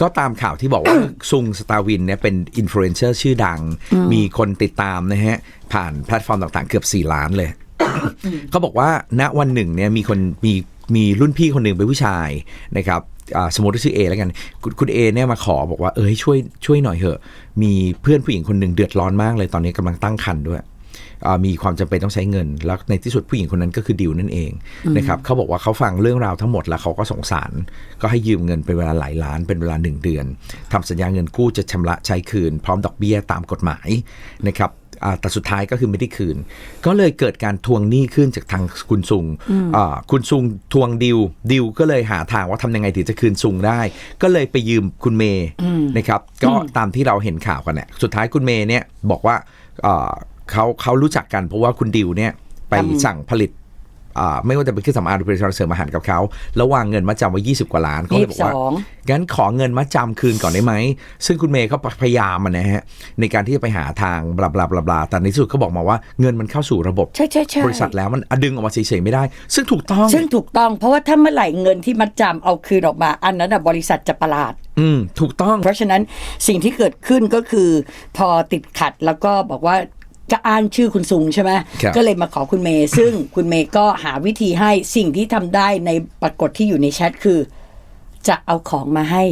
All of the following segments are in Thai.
ก็ตามข่าวที่บอกว่า ซุงสตาวินเนี่ยเป็นอินฟลูเอนเซอร์ชื่อดัง มีคนติดตามนะฮะ ผ่านแพลตฟอร์มต่างๆ เกือบ 4 ล้านเลย เขาบอกว่าณวันหนึ่งเนี่ยมีคนมีมีรุ่นพี่คนหนึ่งเป็นผู้ชายนะครับอ่าสมมติว่าชื่อเอแล้วกันคุณคุณเอเนี่ยมาขอบอกว่าเอ้ยช่วยช่วยหน่อยเถอะ มีเพื่อนผู้หญิงคนหนึ่งเดือดร้อนมากเลยตอนนี้กำลังตั้งครรภ์ด้วยอ่า มีความจำเป็นต้องใช้เงิน แล้วในที่สุดผู้หญิงคนนั้นก็คือดิวนั่นเองนะครับเขาบอกว่าเขาฟังเรื่องราวทั้งหมดแล้วเขาก็สงสาร ก็ให้ยืมเงินเป็นเวลาหลายล้านเป็นเวลาหนึ่งเดือนทำสัญญาเงินกู้จะชำระใช้คืน พร้อมดอกเบี้ยตามกฎหมายนะครับอ่าแต่สุดท้ายก็คือไม่ได้คืน ก็เลยเกิดการทวงหนี้ขึ้นจากทางคุณซุงอ่าคุณซุงทวงดิว ดิวก็เลยหาทางว่าทำยังไงถึงจะคืนซุงได้ ก็เลยไปยืมคุณเมย์นะครับ ก็ตามที่เราเห็นข่าวกันเนี่ย สุดท้ายคุณเมย์เนี่ยบอกว่าอ่า เขาเขารู้จักกันเพราะว่าคุณดิวเนี่ยไปทำสั่งผลิตอ่าไม่ว่าจะเป็นเครื่องสำอางหรือผลิตภัณฑ์เสริมอาหารกับเขาแล้ววางเงินมาจำไว้20 กว่าล้านเขาเลยบอกว่า22งั้นขอเงินมาจำคืนก่อนได้ไหม ซึ่งคุณเมย์เขาพยายามอะนะฮะในการที่จะไปหาทางบลาบลาบลาบลาแต่ในที่สุดเขาบอกมาว่าเงินมันเข้าสู่ระบบใช่ใช่ใช่บริษัทแล้วมันอะดึงออกมาเฉยๆไม่ได้ ซึ่งถูกต้อง ซึ่งถูกต้องเพราะว่าถ้าเมื่อไหร่เงินที่มัดจำเอาคืนออกมา อันนั้นนะบริษัทจะประหลาดอืมถูกต้อง เพราะฉะนั้นสิ่งที่เกิดขึ้นก็คือ พอติดขัดแล้วก็บอกว่า จะอ้างชื่อคุณซุงใช่ไหมครับ ก็เลยมาขอคุณเมย์ซึ่งคุณเมย์ก็หาวิธีให้สิ่งที่ทำได้ในปรากฏที่อยู่ในแชทคือ จะเอาของมาให้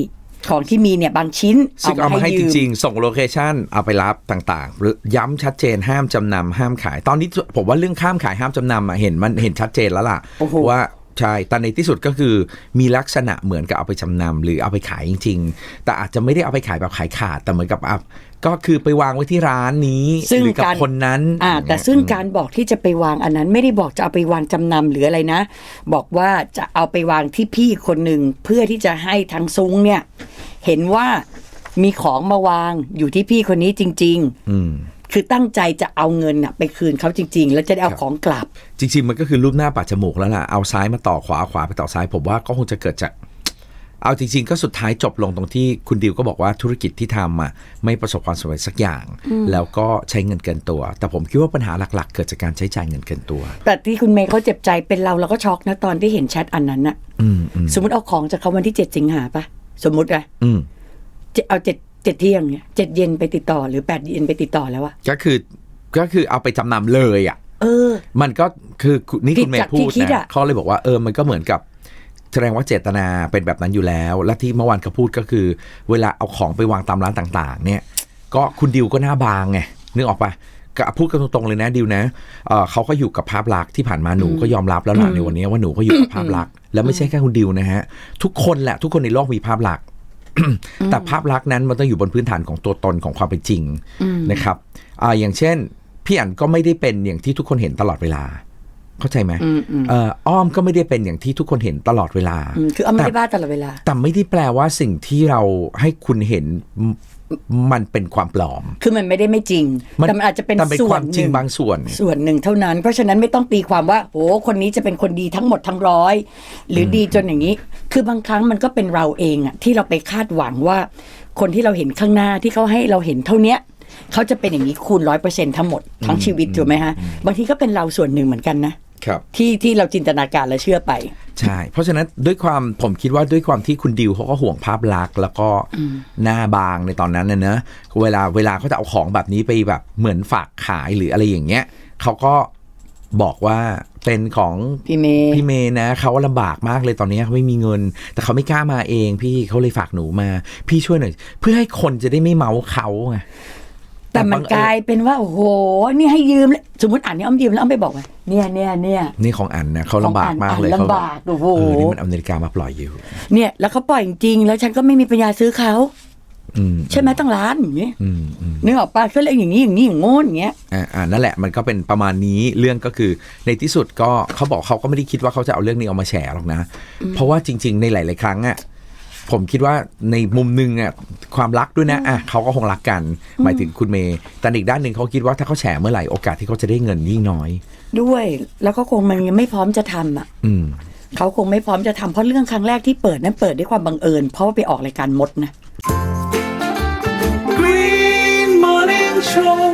ของที่มีเนี่ยบางชิ้นซึ่งเอามาให้จยื ริงๆ ส่งโลเคชันเอาไปรับต่างๆหรือย้ำชัดเจนห้ามจำนำห้ามขาย ตอนนี้ผมว่าเรื่องข้ามขายห้ามจำนำอะเห็นมันเห็นชัดเจนแล้วล่ะ โอ้โห ว่า ใช่แต่ในที่สุดก็คือมีลักษณะเหมือนกับเอาไปจำนำหรือเอาไปขายจริง ๆ แต่อาจจะไม่ได้เอาไปขายแบบขายขาด แต่เหมือนกับอะก็คือไปวางไว้ที่ร้านนี้ซึ่งหรือกับการคนนั้นอ่าแต่ซึ่งการบอกที่จะไปวางอันนั้นไม่ได้บอกจะเอาไปวางจำนำหรืออะไรนะ บอกว่าจะเอาไปวางที่พี่คนหนึ่งเพื่อที่จะให้ทางซุ้งเนี่ย เห็นว่ามีของมาวางอยู่ที่พี่คนนี้จริงอืมๆ คือตั้งใจจะเอาเงินน่ะไปคืนเขาจริง ๆ แล้วจะได้เอาครับของกลับ จริง ๆ มันก็คือรูปหน้าปัดจมูกแล้วล่ะ เอาซ้ายมาต่อขวาขวาไปต่อซ้าย ผมว่าก็คงจะเกิดจาก เอาจริง ๆ ก็สุดท้ายจบลงตรงที่คุณดิวก็บอกว่าธุรกิจที่ทำอะไม่ประสบความสำเร็จสักอย่าง แล้วก็ใช้เงินเกินตัว แต่ผมคิดว่าปัญหาหลัก ๆ เกิดจากการใช้จ่ายเงินเกินตัว แต่ที่คุณเมย์เขาเจ็บใจเป็นเราเราก็ช็อกนะตอนที่เห็นแชทอันนั้นน่ะ อืมอืมสมมติเอาของจากเขาวันที่เจ็ดสิงหาปะสมมติอะอืม เจ็ดเอาเจ็ด เจ็ดเที่ยงเนี่ยเจ็ดเย็นไปติดต่อหรือแปดเย็นไปติดต่อแล้วอะก็คือก็คือเอาไปจำนำเลยอะ เออ มันก็คือคุณนี่คุณเมผิดจากย์พูดที่คิดนะอะเขาเลยบอกว่าเออมันก็เหมือนกับแสดงว่าเจตนาเป็นแบบนั้นอยู่แล้ว และที่เมื่อวานเขาพูดก็คือ เวลาเอาของไปวางตามร้านต่างๆ เนี่ย ก็คุณดิวก็หน้าบางไงนึกออกปะก็พูดกันตรงๆเลยนะดิวนะเอ่อเขาก็อยู่กับภาพลักษณ์ที่ผ่านมาหนูก็ยอมรับแล้วล่ะในวันนี้ว่าหนูก็อยู่กับภาพลักษณ์แล้วไม่ใช่แค่คุณดิวนะฮะทุกคนแหละทุกคนในโลกมีภาพลักษณ์ แต่ภาพลักษณ์นั้นมันต้องอยู่บนพื้นฐานของตัวตนของความเป็นจริงนะครับอ่าอย่างเช่นพี่อันก็ไม่ได้เป็นอย่างที่ทุกคนเห็นตลอดเวลา เข้าใจไหมเอ่ออ้อมก็ไม่ได้เป็นอย่างที่ทุกคนเห็นตลอดเวลาอืมคือเอาไม่ได้บ้าตลอดเวลา แต่ไม่ได้แปลว่าสิ่งที่เราให้คุณเห็น มมันเป็นความปลอม คือมันไม่ได้ไม่จริง แต่มันอาจจะเป็นแต่เป็นส่คววานมหจริงนึ่งบางส่วน ส่วนหนึ่งเท่านั้น เพราะฉะนั้นไม่ต้องตีความว่าโอ้คนนี้จะเป็นคนดีทั้งหมดทั้งร้อย หรือดีจนอย่างนี้ คือบางครั้งมันก็เป็นเราเองอะที่เราไปคาดหวังว่า คนที่เราเห็นข้างหน้าที่เขาให้เราเห็นเท่าเนี้ยเขาจะเป็นอย่างนี้คูณร้อยเปอร์เซ็นทั้งหมดทั้งชีวิตถูกไหมฮะบางทีก็เป็นเราส่วนหนึ่งเหมือนกันนะครับ ที่ที่เราจินตนาการและเชื่อไป ใช่ เพราะฉะนั้นด้วยความผมคิดว่าด้วยความที่คุณดิวเขาก็ห่วงภาพลักษณ์แล้วก็หน้าบางในตอนนั้นนะเนอะเวลาเวลาเขาจะเอาของแบบนี้ไปแบบเหมือนฝากขายหรืออะไรอย่างเงี้ยเขาก็บอกว่าเป็นของพี่เมย์พี่เมย์นะเขาลำบากมากเลยตอนนี้เขาไม่มีเงิน แต่เขาไม่กล้ามาเอง พี่เขาเลยฝากหนูมา พี่ช่วยหน่อยเพื่อให้คนจะได้ไม่เมาเขาไง แต่มันบังเอิญกลายเป็นว่าโอ้โหนี่ให้ยืมเลยสมมติอ่านนี่อ้อมยืมแล้วอ้อมไปบอกว่าเนี่ยเนี่ยเนี่ยนี่ของอันนะเขาลำบากมากเลยของอันเขาลำบากโอ้โหเออนี่มันเอานาฬิกามาปล่อยอยู่ เนี่ยแล้วเขาปล่อยจริงๆแล้วฉันก็ไม่มีปัญญาซื้อเขาอืมใช่ไหมตั้งร้านอย่างเงี้ยอืมอืมนึกออกป่ะก็เลยอย่างนี้อย่างนี้อย่างโง่อย่างเงี้ยอ่าอ่านั่นแหละมันก็เป็นประมาณนี้เรื่องก็คือ ในที่สุดก็เขาบอกเขาก็ไม่ได้คิดว่าเขาจะเอาเรื่องนี้เอามาแฉหรอกนะ เพราะว่าจริง ๆ ในหลาย ๆ ครั้งอะ ผมคิดว่าในมุมหนึงอะความรักด้วยนะอะเขาก็คงรักกัน หมายถึงคุณเมย์แต่อีกด้านหนึ่งเขาคิดว่าถ้าเขาแฉเมื่อไหร่โอกาสที่เขาจะได้เงินยิ่งน้อย ด้วยแล้วก็คงมันยังไม่พร้อมจะทำอะอืมเขาคงไม่พร้อมจะทำเพราะเรื่องครั้งแรกที่เปิดนั้นเปิดด้วยความบังเอิญ เพราะว่าไปออกรายการมดนะ Green Morning Show